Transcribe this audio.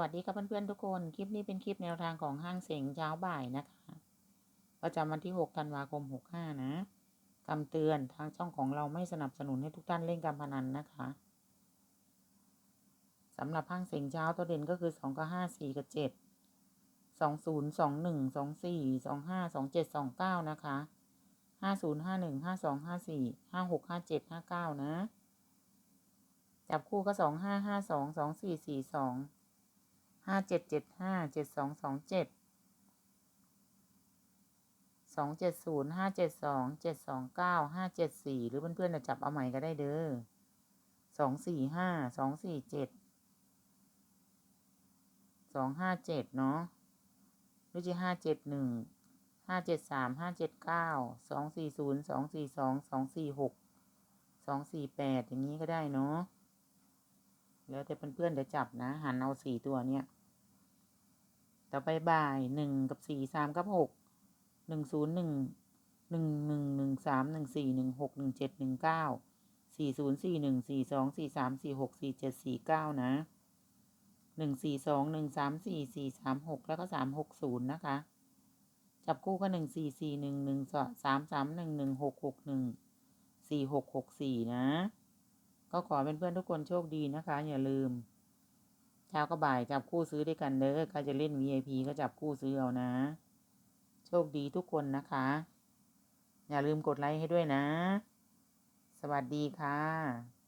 วัสดีครับเพื่อนๆทุกคน คลิปนี้เป็นคลิปแนวทางของห้างเสงเช้าบ่ายนะคะ ประจำวันที่ 6 ธันวาคม 65 นะคำเตือนทางช่องของเราไม่สนับสนุนให้ทุกท่านเล่นการพนันนะคะสำหรับห้างเสงเช้าตัวเด่นก็คือ 2 กับ 5 4 กับ 7 20 21 24 25 27 29 นะคะ 50 51 52 54 56 57 59 นะ จับคู่ก็ 2 5 5 2 2 4 4 2 ห้าเจ็ดเจ็ดห้าเจ็ดสองสองเจ็ดสองเจ็ดศูนย์ห้าเจ็ดสองเจ็ดสองเก้าห้าเจ็ดสี่หรือเพื่อนๆจะจับเอาใหม่ก็ได้เด้อสองสี่ห้าสองสี่เจ็ดสองห้าเจ็ดเนาะหรือจะห้าเจ็ดหนึ่งห้าเจ็ดสามห้าเจ็ดเก้าสองสี่ศูนย์สองสี่สองสองสี่หกสองสี่แปดอย่างนี้ก็ได้เนาะ แล้วแต่เพื่อนๆจะจับนะ หันเอาสี่ตัวเนี้ยต่อไปบ่ายหนึ่งกับสี่สามกับหกหนึ่งศูนย์หนึ่งหนึ่งหนึ่งหนึ่งสามหนึ่งสี่หนึ่งหกหนึ่งเจ็ดหนึ่งเก้าสี่ศูนย์สี่หนึ่งสี่สองสี่สามสี่หกสี่เจ็ดสี่เก้านะหนึ่งสี่สองหนึ่งสามสี่สี่สามหกแล้วก็สามหกศูนย์นะคะ จับคู่ก็หนึ่งสี่สี่หนึ่งหนึ่งสามสามหนึ่งหนึ่งหกหกหนึ่งสี่หกหกสี่นะ ก็ขอเป็นเพื่อนทุกคนโชคดีนะคะ อย่าลืมเช้าก็บ่ายจับคู่ซื้อด้วยกันเด้อใครจะเล่น VIP ก็จับคู่ซื้อเอานะ โชคดีทุกคนนะคะ อย่าลืมกดไลค์ให้ด้วยนะ สวัสดีค่ะ